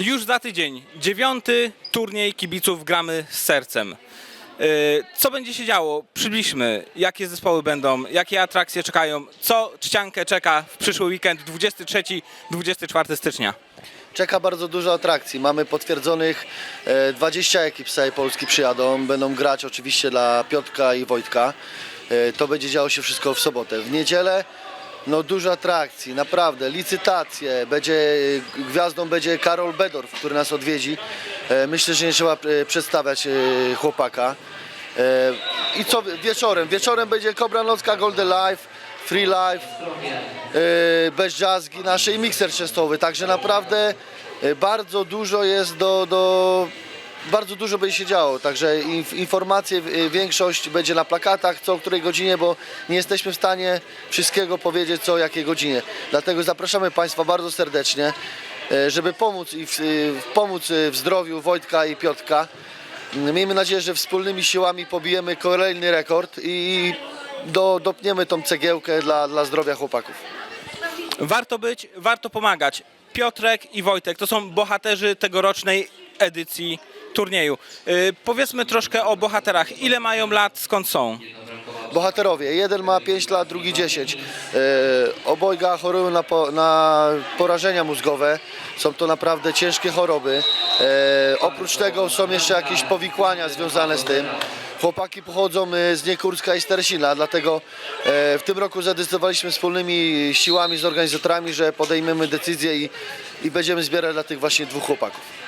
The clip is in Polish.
Już za tydzień, dziewiąty turniej kibiców gramy z sercem. Yy, Co będzie się działo? Przybliżmy, jakie zespoły będą, jakie atrakcje czekają, co Czciankę czeka w przyszły weekend 23-24 stycznia. Czeka bardzo dużo atrakcji. Mamy potwierdzonych e, 20 ekip z całej Polski przyjadą. Będą grać oczywiście dla Piotka i Wojtka. E, To będzie działo się wszystko w sobotę. W niedzielę no dużo atrakcji, naprawdę, licytacje. Będzie, gwiazdą będzie Karol Bedorf, który nas odwiedzi. E, Myślę, że nie trzeba e, przedstawiać e, chłopaka. I co wieczorem? Wieczorem będzie Kobra Nocka Golden Life, Free Life, bez jazzgi nasze i mikser częstowy. Także naprawdę bardzo dużo jest do, do bardzo dużo będzie się działo, także inf- informacje, większość będzie na plakatach, co o której godzinie, bo nie jesteśmy w stanie wszystkiego powiedzieć, co o jakiej godzinie. Dlatego zapraszamy Państwa bardzo serdecznie, e, żeby pomóc, i w, e, pomóc e, w zdrowiu Wojtka i Piotka. Miejmy nadzieję, że wspólnymi siłami pobijemy kolejny rekord i do, dopniemy tą cegiełkę dla, dla zdrowia chłopaków. Warto być, warto pomagać. Piotrek i Wojtek to są bohaterzy tegorocznej edycji turnieju. Yy, Powiedzmy troszkę o bohaterach. Ile mają lat, skąd są? Bohaterowie, jeden ma 5 lat, drugi 10. E, obojga chorują na, po, na porażenia mózgowe. Są to naprawdę ciężkie choroby. E, oprócz tego są jeszcze jakieś powikłania związane z tym. Chłopaki pochodzą e, z Niekurska i Stersina, dlatego e, w tym roku zadecydowaliśmy wspólnymi siłami z organizatorami, że podejmiemy decyzję i, i będziemy zbierać dla tych właśnie dwóch chłopaków.